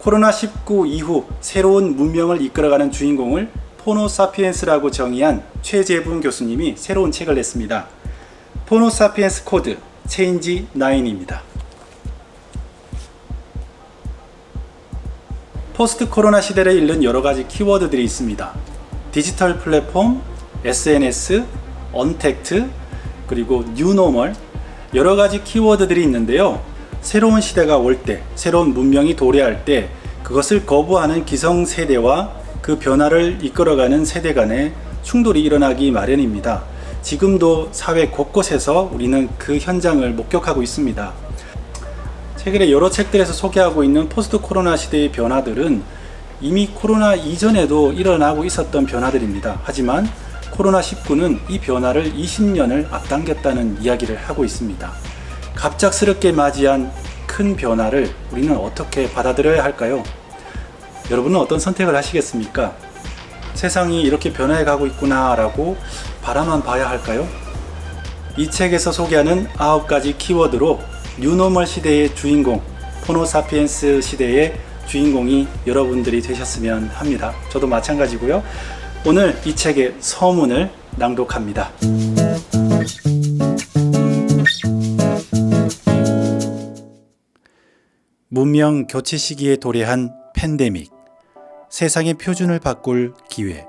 코로나19 이후 새로운 문명을 이끌어가는 주인공을 포노사피엔스라고 정의한 최재분 교수님이 새로운 책을 냈습니다. 포노사피엔스 코드 체인지 9입니다. 포스트 코로나 시대를 잇는 여러 가지 키워드들이 있습니다. 디지털 플랫폼, SNS, 언택트, 그리고 뉴노멀 여러 가지 키워드들이 있는데요. 새로운 시대가 올 때, 새로운 문명이 도래할 때 그것을 거부하는 기성 세대와 그 변화를 이끌어가는 세대 간의 충돌이 일어나기 마련입니다. 지금도 사회 곳곳에서 우리는 그 현장을 목격하고 있습니다. 최근에 여러 책들에서 소개하고 있는 포스트 코로나 시대의 변화들은 이미 코로나 이전에도 일어나고 있었던 변화들입니다. 하지만 코로나19는 이 변화를 20년을 앞당겼다는 이야기를 하고 있습니다. 갑작스럽게 맞이한 큰 변화를 우리는 어떻게 받아들여야 할까요? 여러분은 어떤 선택을 하시겠습니까? 세상이 이렇게 변화해 가고 있구나라고 바라만 봐야 할까요? 이 책에서 소개하는 아홉 가지 키워드로 뉴노멀 시대의 주인공, 포노사피엔스 시대의 주인공이 여러분들이 되셨으면 합니다. 저도 마찬가지고요. 오늘 이 책의 서문을 낭독합니다. 문명 교체 시기에 도래한 팬데믹, 세상의 표준을 바꿀 기회.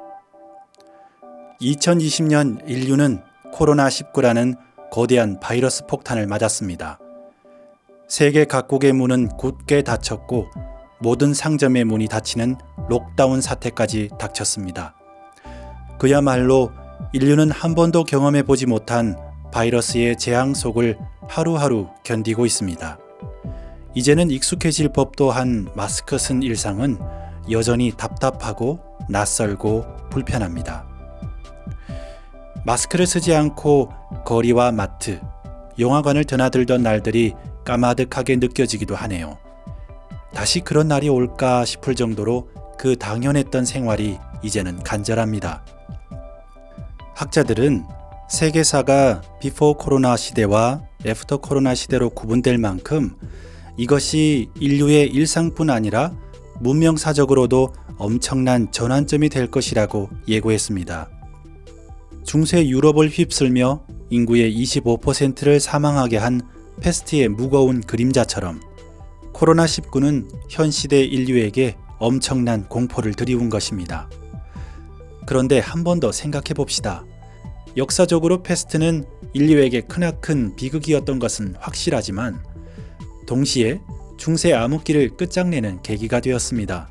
2020년 인류는 코로나19라는 거대한 바이러스 폭탄을 맞았습니다. 세계 각국의 문은 굳게 닫혔고 모든 상점의 문이 닫히는 록다운 사태까지 닥쳤습니다. 그야말로 인류는 한 번도 경험해 보지 못한 바이러스의 재앙 속을 하루하루 견디고 있습니다. 이제는 익숙해질 법도 한 마스크 쓴 일상은 여전히 답답하고 낯설고 불편합니다. 마스크를 쓰지 않고 거리와 마트, 영화관을 드나들던 날들이 까마득하게 느껴지기도 하네요. 다시 그런 날이 올까 싶을 정도로 그 당연했던 생활이 이제는 간절합니다. 학자들은 세계사가 비포 코로나 시대와 애프터 코로나 시대로 구분될 만큼 이것이 인류의 일상뿐 아니라 문명사적으로도 엄청난 전환점이 될 것이라고 예고했습니다. 중세 유럽을 휩쓸며 인구의 25%를 사망하게 한 패스트의 무거운 그림자처럼 코로나19는 현 시대 인류에게 엄청난 공포를 드리운 것입니다. 그런데 한 번 더 생각해 봅시다. 역사적으로 패스트는 인류에게 크나큰 비극이었던 것은 확실하지만 동시에 중세 암흑기를 끝장내는 계기가 되었습니다.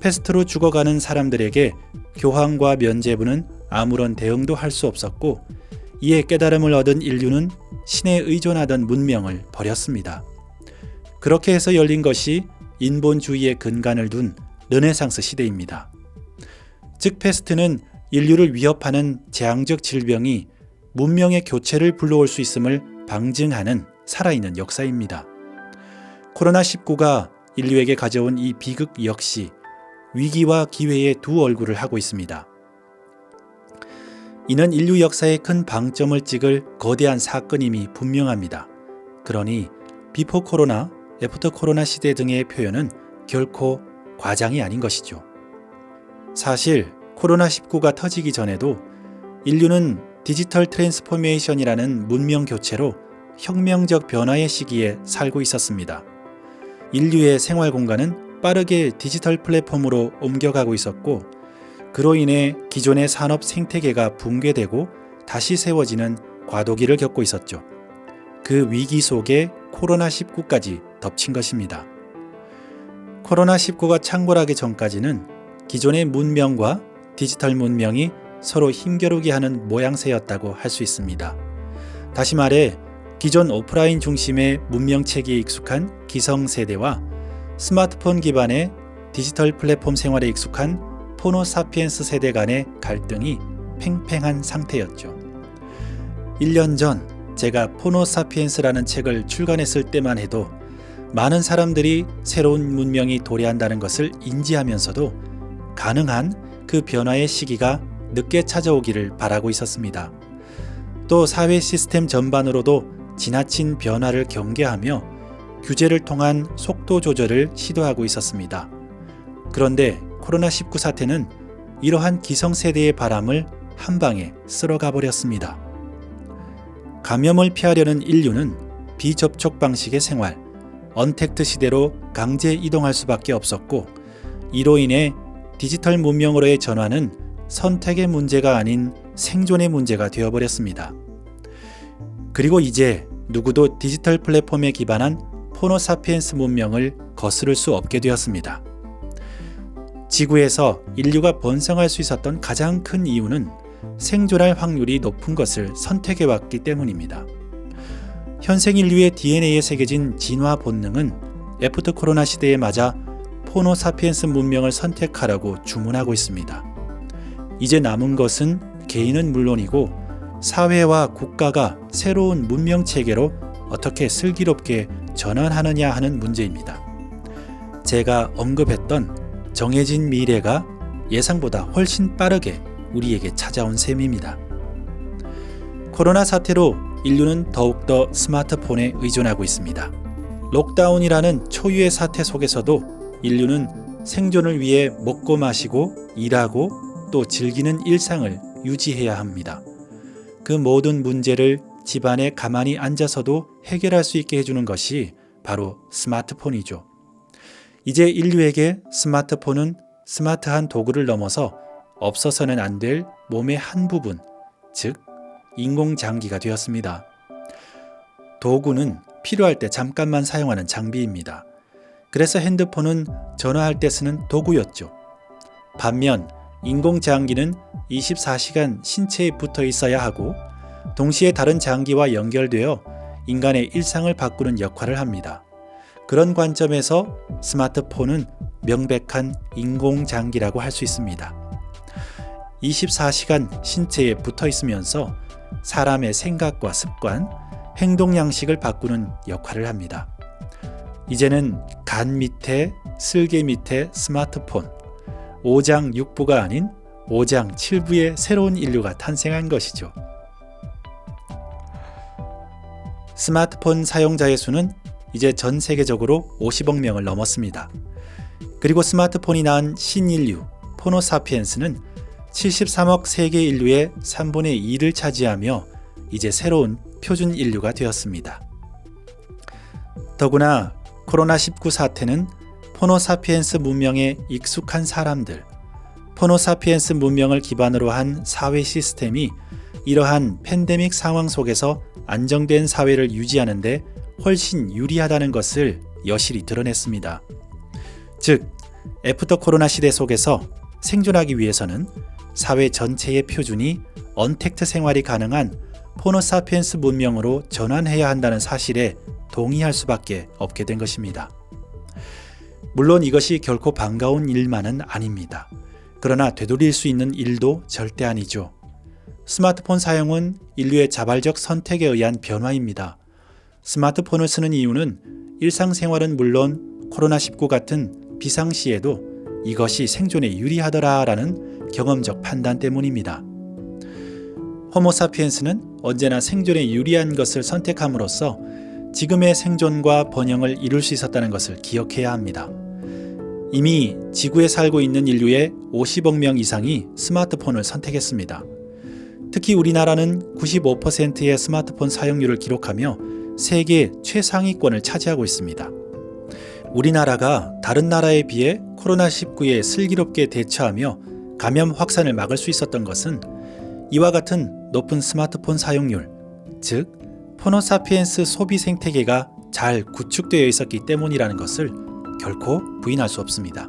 패스트로 죽어가는 사람들에게 교황과 면제부는 아무런 대응도 할 수 없었고 이에 깨달음을 얻은 인류는 신에 의존하던 문명을 버렸습니다. 그렇게 해서 열린 것이 인본주의의 근간을 둔 르네상스 시대입니다. 즉 패스트는 인류를 위협하는 재앙적 질병이 문명의 교체를 불러올 수 있음을 방증하는 살아있는 역사입니다. 코로나19가 인류에게 가져온 이 비극 역시 위기와 기회의 두 얼굴을 하고 있습니다. 이는 인류 역사의 큰 방점을 찍을 거대한 사건임이 분명합니다. 그러니 비포 코로나, 애프터 코로나 시대 등의 표현은 결코 과장이 아닌 것이죠. 사실 코로나19가 터지기 전에도 인류는 디지털 트랜스포메이션이라는 문명 교체로 혁명적 변화의 시기에 살고 있었습니다. 인류의 생활 공간은 빠르게 디지털 플랫폼으로 옮겨가고 있었고 그로 인해 기존의 산업 생태계가 붕괴되고 다시 세워지는 과도기를 겪고 있었죠. 그 위기 속에 코로나19까지 덮친 것입니다. 코로나19가 창궐하기 전까지는 기존의 문명과 디지털 문명이 서로 힘겨루게 하는 모양새였다고 할 수 있습니다. 다시 말해 기존 오프라인 중심의 문명 체계에 익숙한 기성세대와 스마트폰 기반의 디지털 플랫폼 생활에 익숙한 포노사피엔스 세대 간의 갈등이 팽팽한 상태였죠. 1년 전 제가 포노사피엔스라는 책을 출간했을 때만 해도 많은 사람들이 새로운 문명이 도래한다는 것을 인지하면서도 가능한 그 변화의 시기가 늦게 찾아오기를 바라고 있었습니다. 또 사회 시스템 전반으로도 지나친 변화를 경계하며 규제를 통한 속도 조절을 시도하고 있었습니다. 그런데 코로나19 사태는 이러한 기성세대의 바람을 한 방에 쓸어가 버렸습니다. 감염을 피하려는 인류는 비접촉 방식의 생활, 언택트 시대로 강제 이동할 수밖에 없었고, 이로 인해 디지털 문명으로의 전환은 선택의 문제가 아닌 생존의 문제가 되어버렸습니다. 그리고 이제 누구도 디지털 플랫폼에 기반한 포노사피엔스 문명을 거스를 수 없게 되었습니다. 지구에서 인류가 번성할 수 있었던 가장 큰 이유는 생존할 확률이 높은 것을 선택해 왔기 때문입니다. 현생 인류의 DNA에 새겨진 진화 본능은 애프터 코로나 시대에 맞아 포노 사피엔스 문명을 선택하라고 주문하고 있습니다. 이제 남은 것은 개인은 물론이고 사회와 국가가 새로운 문명 체계로 어떻게 슬기롭게 전환하느냐 하는 문제입니다. 제가 언급했던 정해진 미래가 예상보다 훨씬 빠르게 우리에게 찾아온 셈입니다. 코로나 사태로 인류는 더욱더 스마트폰에 의존하고 있습니다. 록다운이라는 초유의 사태 속에서도 인류는 생존을 위해 먹고 마시고 일하고 또 즐기는 일상을 유지해야 합니다. 그 모든 문제를 집안에 가만히 앉아서도 해결할 수 있게 해주는 것이 바로 스마트폰이죠. 이제 인류에게 스마트폰은 스마트한 도구를 넘어서 없어서는 안 될 몸의 한 부분, 즉, 인공장기가 되었습니다. 도구는 필요할 때 잠깐만 사용하는 장비입니다. 그래서 핸드폰은 전화할 때 쓰는 도구였죠. 반면 인공장기는 24시간 신체에 붙어 있어야 하고 동시에 다른 장기와 연결되어 인간의 일상을 바꾸는 역할을 합니다. 그런 관점에서 스마트폰은 명백한 인공장기라고 할 수 있습니다. 24시간 신체에 붙어 있으면서 사람의 생각과 습관, 행동 양식을 바꾸는 역할을 합니다. 이제는 간 밑에 쓸개 밑에 스마트폰, 5장 6부가 아닌 5장 7부의 새로운 인류가 탄생한 것이죠. 스마트폰 사용자의 수는 이제 전 세계적으로 50억 명을 넘었습니다. 그리고 스마트폰이 낳은 신인류, 포노사피엔스는 73억 세계 인류의 3분의 2를 차지하며 이제 새로운 표준 인류가 되었습니다. 더구나 코로나19 사태는 포노사피엔스 문명에 익숙한 사람들, 포노사피엔스 문명을 기반으로 한 사회 시스템이 이러한 팬데믹 상황 속에서 안정된 사회를 유지하는데 훨씬 유리하다는 것을 여실히 드러냈습니다. 즉, 애프터 코로나 시대 속에서 생존하기 위해서는 사회 전체의 표준이 언택트 생활이 가능한 포노사피엔스 문명으로 전환해야 한다는 사실에 동의할 수밖에 없게 된 것입니다. 물론 이것이 결코 반가운 일만은 아닙니다. 그러나 되돌릴 수 있는 일도 절대 아니죠. 스마트폰 사용은 인류의 자발적 선택에 의한 변화입니다. 스마트폰을 쓰는 이유는 일상생활은 물론 코로나19 같은 비상시에도 이것이 생존에 유리하더라라는 경험적 판단 때문입니다. 호모사피엔스는 언제나 생존에 유리한 것을 선택함으로써 지금의 생존과 번영을 이룰 수 있었다는 것을 기억해야 합니다. 이미 지구에 살고 있는 인류의 50억 명 이상이 스마트폰을 선택했습니다. 특히 우리나라는 95%의 스마트폰 사용률을 기록하며 세계 최상위권을 차지하고 있습니다. 우리나라가 다른 나라에 비해 코로나19에 슬기롭게 대처하며 감염 확산을 막을 수 있었던 것은 이와 같은 높은 스마트폰 사용률, 즉 포노사피엔스 소비 생태계가 잘 구축되어 있었기 때문이라는 것을 결코 부인할 수 없습니다.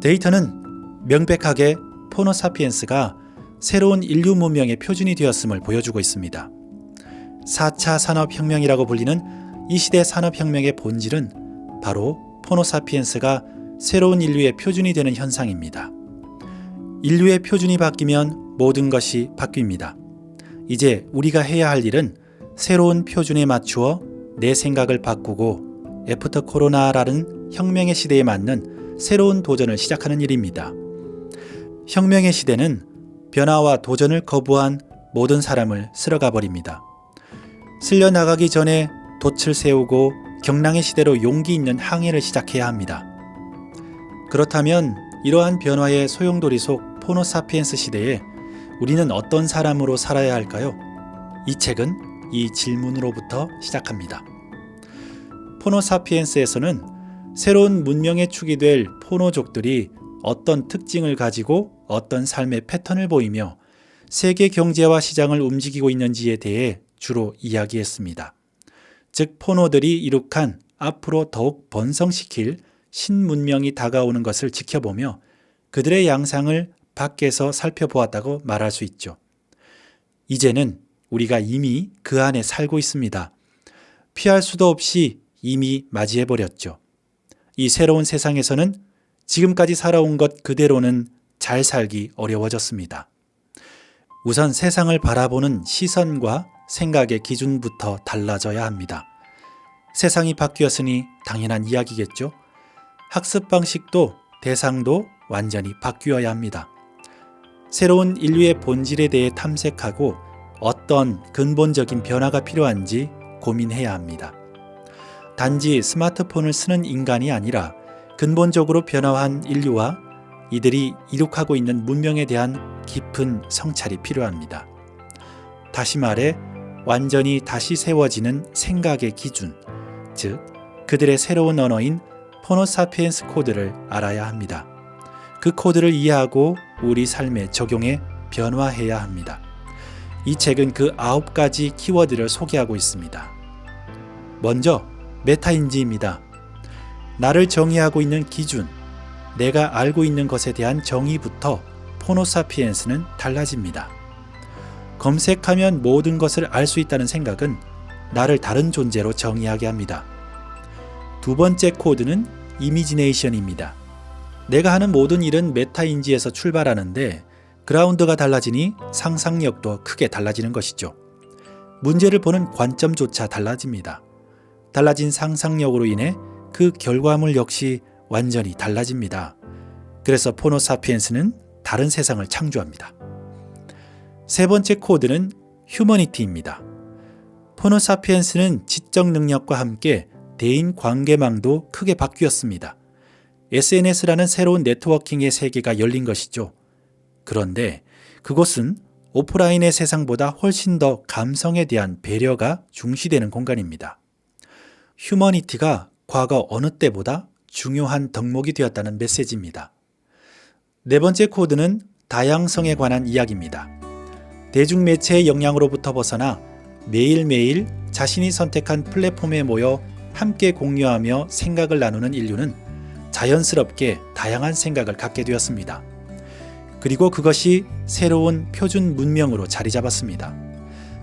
데이터는 명백하게 포노사피엔스가 새로운 인류 문명의 표준이 되었음을 보여주고 있습니다. 4차 산업혁명이라고 불리는 이 시대 산업혁명의 본질은 바로 포노사피엔스가 새로운 인류의 표준이 되는 현상입니다. 인류의 표준이 바뀌면 모든 것이 바뀝니다. 이제 우리가 해야 할 일은 새로운 표준에 맞추어 내 생각을 바꾸고 애프터 코로나라는 혁명의 시대에 맞는 새로운 도전을 시작하는 일입니다. 혁명의 시대는 변화와 도전을 거부한 모든 사람을 쓸어가 버립니다. 쓸려 나가기 전에 돛을 세우고 경랑의 시대로 용기 있는 항해를 시작해야 합니다. 그렇다면 이러한 변화의 소용돌이 속 포노사피엔스 시대에 우리는 어떤 사람으로 살아야 할까요? 이 책은 이 질문으로부터 시작합니다. 포노사피엔스에서는 새로운 문명의 축이 될 포노족들이 어떤 특징을 가지고 어떤 삶의 패턴을 보이며 세계 경제와 시장을 움직이고 있는지에 대해 주로 이야기했습니다. 즉, 포노들이 이룩한 앞으로 더욱 번성시킬 신문명이 다가오는 것을 지켜보며 그들의 양상을 밖에서 살펴보았다고 말할 수 있죠. 이제는 우리가 이미 그 안에 살고 있습니다. 피할 수도 없이 이미 맞이해버렸죠. 이 새로운 세상에서는 지금까지 살아온 것 그대로는 잘 살기 어려워졌습니다. 우선 세상을 바라보는 시선과 생각의 기준부터 달라져야 합니다. 세상이 바뀌었으니 당연한 이야기겠죠. 학습 방식도 대상도 완전히 바뀌어야 합니다. 새로운 인류의 본질에 대해 탐색하고 어떤 근본적인 변화가 필요한지 고민해야 합니다. 단지 스마트폰을 쓰는 인간이 아니라 근본적으로 변화한 인류와 이들이 이룩하고 있는 문명에 대한 깊은 성찰이 필요합니다. 다시 말해, 완전히 다시 세워지는 생각의 기준, 즉, 그들의 새로운 언어인 포노사피엔스 코드를 알아야 합니다. 그 코드를 이해하고 우리 삶에 적용해 변화해야 합니다. 이 책은 그 아홉 가지 키워드를 소개하고 있습니다. 먼저, 메타인지입니다. 나를 정의하고 있는 기준, 내가 알고 있는 것에 대한 정의부터 포노사피엔스는 달라집니다. 검색하면 모든 것을 알 수 있다는 생각은 나를 다른 존재로 정의하게 합니다. 두 번째 코드는 이미지네이션입니다. 내가 하는 모든 일은 메타인지에서 출발하는데 그라운드가 달라지니 상상력도 크게 달라지는 것이죠. 문제를 보는 관점조차 달라집니다. 달라진 상상력으로 인해 그 결과물 역시 완전히 달라집니다. 그래서 포노사피엔스는 다른 세상을 창조합니다. 세 번째 코드는 휴머니티입니다. 포노사피엔스는 지적 능력과 함께 대인 관계망도 크게 바뀌었습니다. SNS라는 새로운 네트워킹의 세계가 열린 것이죠. 그런데 그곳은 오프라인의 세상보다 훨씬 더 감성에 대한 배려가 중시되는 공간입니다. 휴머니티가 과거 어느 때보다 중요한 덕목이 되었다는 메시지입니다. 네 번째 코드는 다양성에 관한 이야기입니다. 대중매체의 영향으로부터 벗어나 매일매일 자신이 선택한 플랫폼에 모여 함께 공유하며 생각을 나누는 인류는 자연스럽게 다양한 생각을 갖게 되었습니다. 그리고 그것이 새로운 표준 문명으로 자리 잡았습니다.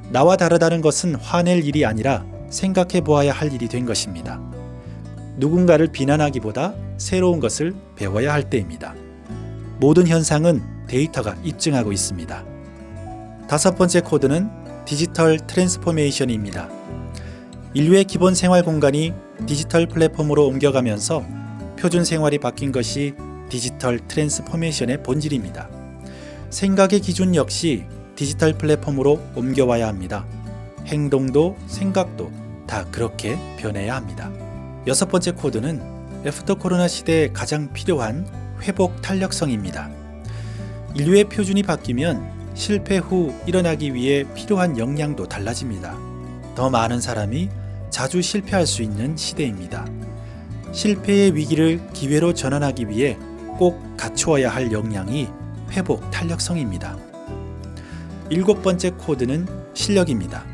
나와 다르다는 것은 화낼 일이 아니라 생각해 보아야 할 일이 된 것입니다. 누군가를 비난하기보다 새로운 것을 배워야 할 때입니다. 모든 현상은 데이터가 입증하고 있습니다. 다섯 번째 코드는 디지털 트랜스포메이션입니다. 인류의 기본 생활 공간이 디지털 플랫폼으로 옮겨가면서 표준 생활이 바뀐 것이 디지털 트랜스포메이션의 본질입니다. 생각의 기준 역시 디지털 플랫폼으로 옮겨와야 합니다. 행동도 생각도 다 그렇게 변해야 합니다. 여섯 번째 코드는 애프터 코로나 시대에 가장 필요한 회복 탄력성입니다. 인류의 표준이 바뀌면 실패 후 일어나기 위해 필요한 역량도 달라집니다. 더 많은 사람이 자주 실패할 수 있는 시대입니다. 실패의 위기를 기회로 전환하기 위해 꼭 갖추어야 할 역량이 회복 탄력성입니다. 일곱 번째 코드는 실력입니다.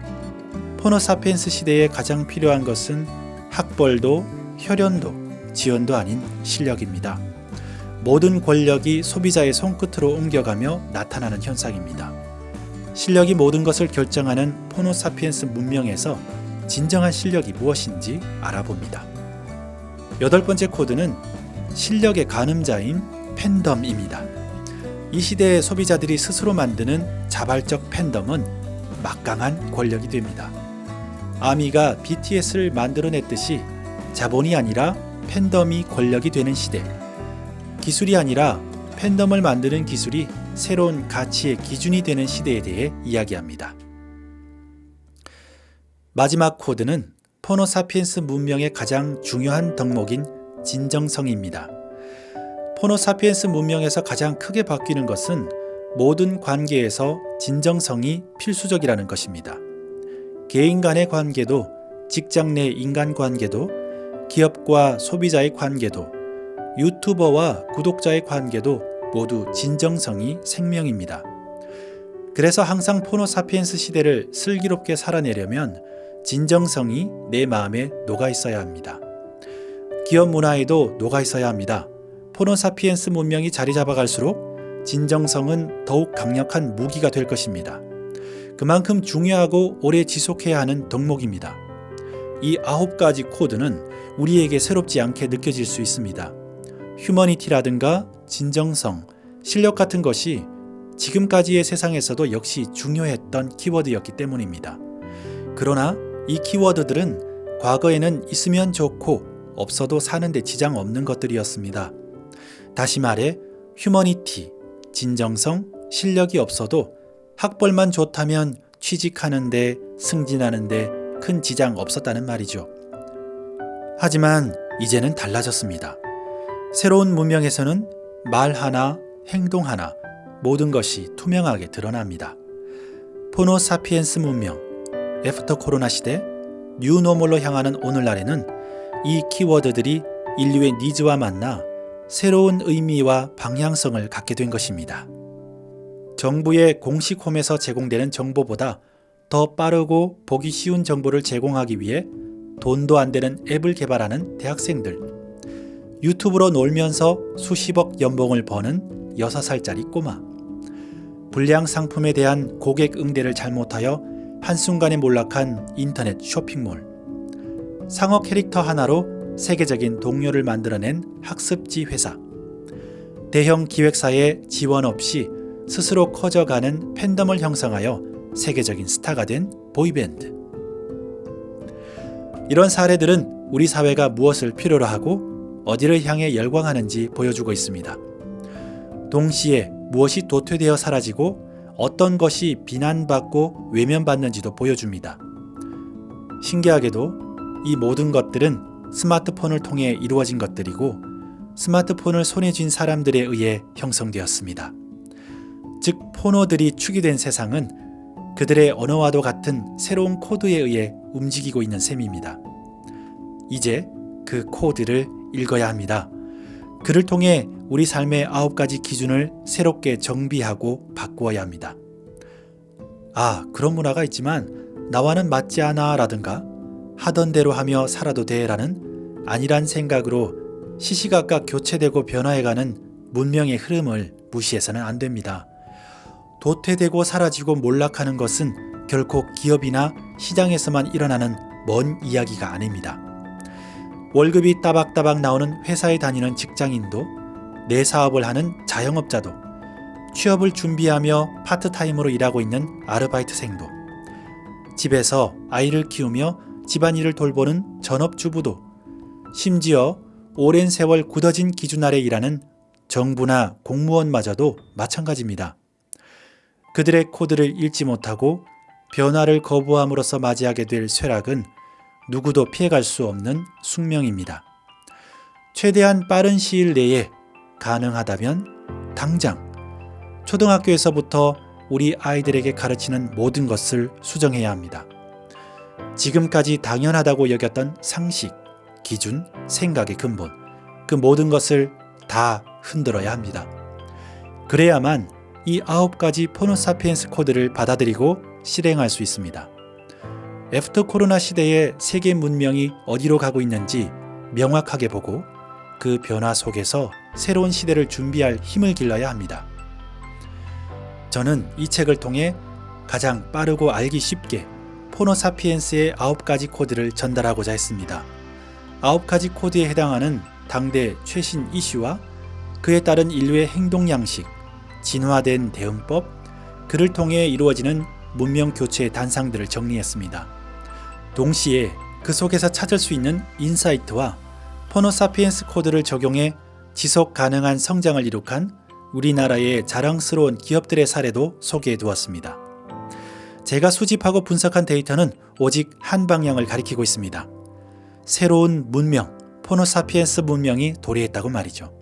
포노사피엔스 시대에 가장 필요한 것은 학벌도 혈연도 지원도 아닌 실력입니다. 모든 권력이 소비자의 손끝으로 옮겨가며 나타나는 현상입니다. 실력이 모든 것을 결정하는 포노사피엔스 문명에서 진정한 실력이 무엇인지 알아봅니다. 여덟 번째 코드는 실력의 가늠자인 팬덤입니다. 이 시대의 소비자들이 스스로 만드는 자발적 팬덤은 막강한 권력이 됩니다. 아미가 BTS를 만들어냈듯이 자본이 아니라 팬덤이 권력이 되는 시대. 기술이 아니라 팬덤을 만드는 기술이 새로운 가치의 기준이 되는 시대에 대해 이야기합니다. 마지막 코드는 포노사피엔스 문명의 가장 중요한 덕목인 진정성입니다. 포노사피엔스 문명에서 가장 크게 바뀌는 것은 모든 관계에서 진정성이 필수적이라는 것입니다. 개인 간의 관계도, 직장 내 인간 관계도, 기업과 소비자의 관계도, 유튜버와 구독자의 관계도 모두 진정성이 생명입니다. 그래서 항상 포노사피엔스 시대를 슬기롭게 살아내려면 진정성이 내 마음에 녹아 있어야 합니다. 기업 문화에도 녹아 있어야 합니다. 포노사피엔스 문명이 자리 잡아갈수록 진정성은 더욱 강력한 무기가 될 것입니다. 그만큼 중요하고 오래 지속해야 하는 덕목입니다. 이 아홉 가지 코드는 우리에게 새롭지 않게 느껴질 수 있습니다. 휴머니티라든가 진정성, 실력 같은 것이 지금까지의 세상에서도 역시 중요했던 키워드였기 때문입니다. 그러나 이 키워드들은 과거에는 있으면 좋고 없어도 사는데 지장 없는 것들이었습니다. 다시 말해 휴머니티, 진정성, 실력이 없어도 학벌만 좋다면 취직하는데 승진하는데 큰 지장 없었다는 말이죠. 하지만 이제는 달라졌습니다. 새로운 문명에서는 말 하나, 행동 하나, 모든 것이 투명하게 드러납니다. 포노 사피엔스 문명, 애프터 코로나 시대, 뉴노멀로 향하는 오늘날에는 이 키워드들이 인류의 니즈와 만나 새로운 의미와 방향성을 갖게 된 것입니다. 정부의 공식 홈에서 제공되는 정보보다 더 빠르고 보기 쉬운 정보를 제공하기 위해 돈도 안 되는 앱을 개발하는 대학생들, 유튜브로 놀면서 수십억 연봉을 버는 6살짜리 꼬마, 불량 상품에 대한 고객 응대를 잘못하여 한순간에 몰락한 인터넷 쇼핑몰, 상어 캐릭터 하나로 세계적인 동료를 만들어낸 학습지 회사, 대형 기획사의 지원 없이 스스로 커져가는 팬덤을 형성하여 세계적인 스타가 된 보이밴드. 이런 사례들은 우리 사회가 무엇을 필요로 하고 어디를 향해 열광하는지 보여주고 있습니다. 동시에 무엇이 도태되어 사라지고 어떤 것이 비난받고 외면받는지도 보여줍니다. 신기하게도 이 모든 것들은 스마트폰을 통해 이루어진 것들이고 스마트폰을 손에 쥔 사람들에 의해 형성되었습니다. 즉, 포노들이 축이 된 세상은 그들의 언어와도 같은 새로운 코드에 의해 움직이고 있는 셈입니다. 이제 그 코드를 읽어야 합니다. 그를 통해 우리 삶의 아홉 가지 기준을 새롭게 정비하고 바꾸어야 합니다. 아, 그런 문화가 있지만 나와는 맞지 않아 라든가 하던 대로 하며 살아도 돼 라는 아니란 생각으로 시시각각 교체되고 변화해가는 문명의 흐름을 무시해서는 안 됩니다. 도태되고 사라지고 몰락하는 것은 결코 기업이나 시장에서만 일어나는 먼 이야기가 아닙니다. 월급이 따박따박 나오는 회사에 다니는 직장인도 내 사업을 하는 자영업자도 취업을 준비하며 파트타임으로 일하고 있는 아르바이트생도 집에서 아이를 키우며 집안일을 돌보는 전업주부도 심지어 오랜 세월 굳어진 기준 아래 일하는 정부나 공무원마저도 마찬가지입니다. 그들의 코드를 읽지 못하고 변화를 거부함으로써 맞이하게 될 쇠락은 누구도 피해갈 수 없는 숙명입니다. 최대한 빠른 시일 내에 가능하다면 당장 초등학교에서부터 우리 아이들에게 가르치는 모든 것을 수정해야 합니다. 지금까지 당연하다고 여겼던 상식, 기준, 생각의 근본, 그 모든 것을 다 흔들어야 합니다. 그래야만 이 아홉 가지 포노사피엔스 코드를 받아들이고 실행할 수 있습니다. 애프터 코로나 시대의 세계 문명이 어디로 가고 있는지 명확하게 보고 그 변화 속에서 새로운 시대를 준비할 힘을 길러야 합니다. 저는 이 책을 통해 가장 빠르고 알기 쉽게 포노사피엔스의 아홉 가지 코드를 전달하고자 했습니다. 아홉 가지 코드에 해당하는 당대 최신 이슈와 그에 따른 인류의 행동 양식, 진화된 대응법, 그를 통해 이루어지는 문명 교체의 단상들을 정리했습니다. 동시에 그 속에서 찾을 수 있는 인사이트와 포노사피엔스 코드를 적용해 지속 가능한 성장을 이룩한 우리나라의 자랑스러운 기업들의 사례도 소개해 두었습니다. 제가 수집하고 분석한 데이터는 오직 한 방향을 가리키고 있습니다. 새로운 문명, 포노사피엔스 문명이 도래했다고 말이죠.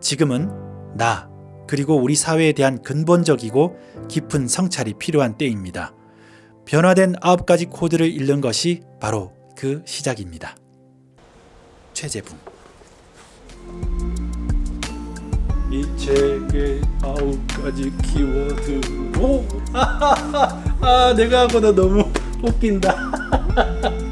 지금은 나, 그리고 우리 사회에 대한 근본적이고 깊은 성찰이 필요한 때입니다. 변화된 아홉 가지 코드를 읽는 것이 바로 그 시작입니다. 최재분 이 책의 아홉 가지 키워드 오! 아 내가 하고도 너무 웃긴다